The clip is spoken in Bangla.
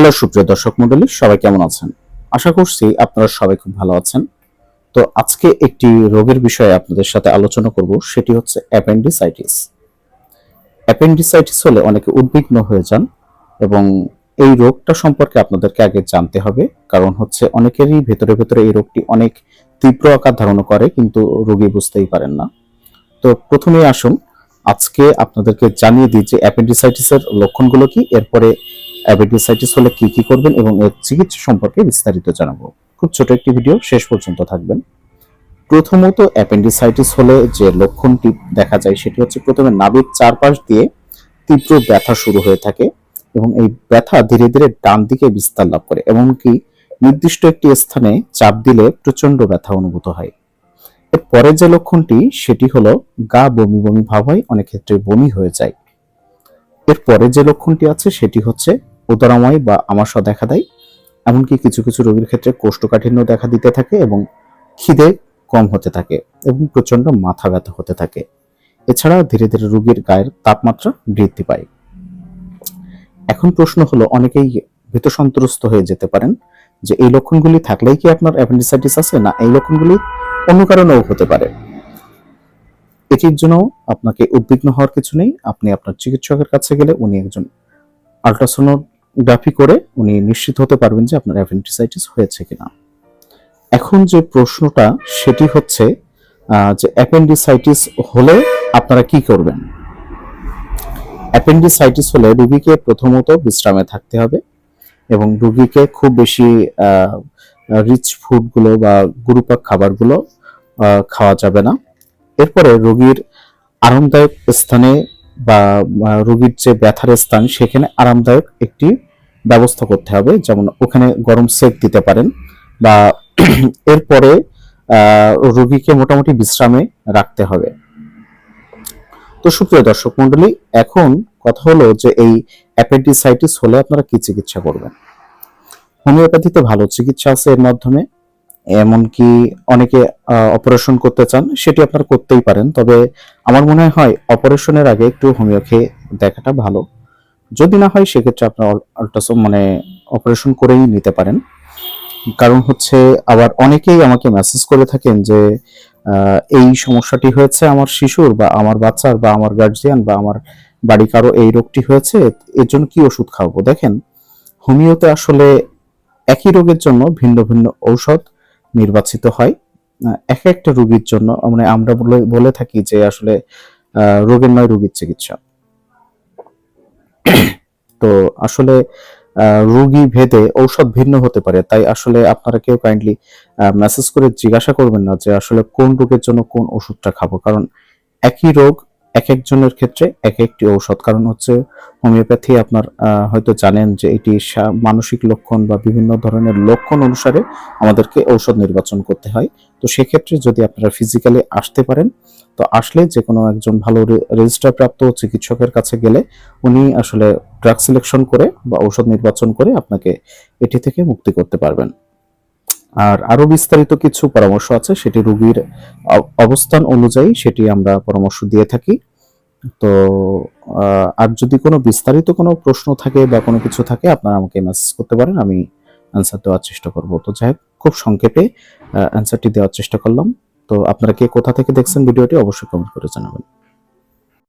হ্যালো, সুপ্রিয় দর্শক মন্ডলী, সবাই কেমন আছেন? আশা করছি আপনারা সবাই খুব ভালো আছেন। তো আজকে একটি রোগের বিষয়ে আপনাদের সাথে আলোচনা করব, সেটি হচ্ছে অ্যাপেন্ডিসাইটিস। অ্যাপেন্ডিসাইটিস হলে অনেকে উদ্বিগ্ন হয়ে যান এবং এই রোগটা সম্পর্কে আপনাদেরকে আগে জানতে হবে, কারণ হচ্ছে অনেকেরই ভেতরে ভেতরে এই রোগটি অনেক তীব্র আকার ধারণ করে, কিন্তু রোগী বুঝতেই পারেন না। তো প্রথমেই আসুন, আজকে আপনাদেরকে জানিয়ে দিই যে অ্যাপেন্ডিসাইটিসের লক্ষণগুলো কি, এরপরে অ্যাপেন্ডিসাইটিস হলে কি কি করবেন এবং এর চিকিৎসা সম্পর্কে বিস্তারিত জানাব। খুব ছোট একটি ভিডিও শেষ পর্যন্ত থাকবেন। প্রথমত অ্যাপেন্ডিসাইটিস হলে যে লক্ষণটি দেখা যায় সেটি হচ্ছে প্রথমে নাভির চারপাশ দিয়ে তীব্র ব্যথা শুরু হয়ে থাকে এবং এই ব্যথা ধীরে ধীরে ডান দিকে বিস্তার লাভ করে এমনকি নির্দিষ্ট একটি স্থানে চাপ দিলে প্রচণ্ড ব্যথা অনুভূত হয়। এর পরের যে লক্ষণটি, সেটি হলো গা বমি বমি ভাব হয়, অনেক ক্ষেত্রে বমি হয়ে যায়। এর পরে যে লক্ষণটি আছে, সেটি হচ্ছে উদরাময় বা আমাশয় দেখা দেয়। এমনকি কিছু কিছু রোগীর ক্ষেত্রে কোষ্ঠকাঠিন্য দেখা দিতে থাকে এবং খিদে কম হতে থাকে এবং প্রচণ্ড মাথা ব্যথা হতে থাকে। এছাড়া ধীরে ধীরে রোগীর গায়ের তাপমাত্রা বৃদ্ধি পায়। এখন প্রশ্ন হলো, অনেকেই ভীত সন্ত্রস্ত হয়ে যেতে পারেন যে এই লক্ষণগুলি থাকলেই কি আপনার অ্যাপেন্ডিসাইটিস আছে না এই লক্ষণগুলি অন্য কারণেও হতে পারে। এটির জন্য আপনাকে উদ্বিগ্ন হওয়ার কিছু নেই। আপনি আপনার চিকিৎসকের কাছে গেলে উনি একজন আল্ট্রাসোনোগ্রাফি করে উনি নিশ্চিত হতে পারবেন যে আপনার অ্যাপেন্ডিসাইটিস হয়েছে কিনা। এখন যে প্রশ্নটা, সেটি হচ্ছে যে অ্যাপেন্ডিসাইটিস হলে আপনারা কি করবেন? অ্যাপেন্ডিসাইটিস হলে রোগীকে প্রথমত বিশ্রামে থাকতে হবে এবং রোগীকে খুব বেশি রিচ ফুডগুলো বা গুরুপাক খাবারগুলো খাওয়া যাবে না। এরপরে রোগীর আরামদায়ক স্থানে বা রোগীর যে ব্যথার স্থান, সেখানে আরামদায়ক একটি ব্যবস্থা করতে হবে। যেমন ওখানে গরম সেক দিতে পারেন বা এরপরে রোগীকে মোটামুটি বিশ্রামে রাখতে হবে। তো সুপ্রিয় দর্শক মন্ডলী এখন কথা হলো যে এই অ্যাপেন্ডিসাইটিস হলে আপনারা কি চিকিৎসা করবেন? হোমিওপ্যাথিতে ভালো চিকিৎসা আছে এর মাধ্যমে। এমনকি অনেকে অপারেশন করতে চান, সেটি আপনারা করতেই পারেন। তবে আমার মনে হয় অপারেশনের আগে একটু হোমিও খেয়ে দেখাটা ভালো। যদি না হয়, সেক্ষেত্রে আপনার আল্ট্রাসাউন্ড মানে অপারেশন করেই নিতে পারেন। কারণ হচ্ছে, আবার অনেকেই আমাকে মেসেজ করে থাকেন যে এই সমস্যাটি হয়েছে আমার শিশুর বা আমার বাচ্চার বা আমার গার্জিয়ান বা আমার বাড়ি কারও এই রোগটি হয়েছে, এর জন্য কি ওষুধ খাওয়াবো? দেখেন হোমিওতে আসলে একই রোগের জন্য ভিন্ন ভিন্ন ঔষধ নির্বাচিত হয়। এক একটা রোগীর জন্য মানে আমরা বলে থাকি যে আসলে রোগের নয়, রোগীর চিকিৎসা। তো আসলে রোগী ভেদে ঔষধ ভিন্ন হতে পারে। তাই আসলে আপনারা কেউ কাইন্ডলি মেসেজ করে জিজ্ঞাসা করবেন না যে আসলে কোন রোগের জন্য কোন ওষুধটা খাব। কারণ একই রোগ এক একজনের ক্ষেত্রে এক একটি ঔষধ। কারণ হচ্ছে হোমিওপ্যাথি আপনার হয়তো জানেন যে এটি মানসিক লক্ষণ বা বিভিন্ন ধরনের লক্ষণ অনুসারে আমাদেরকে ঔষধ নির্বাচন করতে হয়। তো সেক্ষেত্রে যদি আপনারা ফিজিক্যালি আসতে পারেন, তো আসলে যে কোনো একজন ভালো রেজিস্টার প্রাপ্ত চিকিৎসকের কাছে গেলে উনি আসলে ড্রাগ সিলেকশন করে বা ঔষধ নির্বাচন করে আপনাকে এটি থেকে মুক্তি করতে পারবেন। আর আরও বিস্তারিত কিছু পরামর্শ আছে, সেটি রোগীর অবস্থান অনুযায়ী সেটি আমরা পরামর্শ দিয়ে থাকি। তো আর যদি কোনো বিস্তারিত কোনো প্রশ্ন থাকে বা কোনো কিছু থাকে, আপনারা আমাকে মেসেজ করতে পারেন, আমি অ্যান্সার দেওয়ার চেষ্টা করব। তো যাই খুব সংক্ষেপে অ্যান্সারটি দেওয়ার চেষ্টা করলাম। তো আপনারা কে কোথা থেকে দেখছেন ভিডিওটি, অবশ্যই কমেন্ট করে জানাবেন।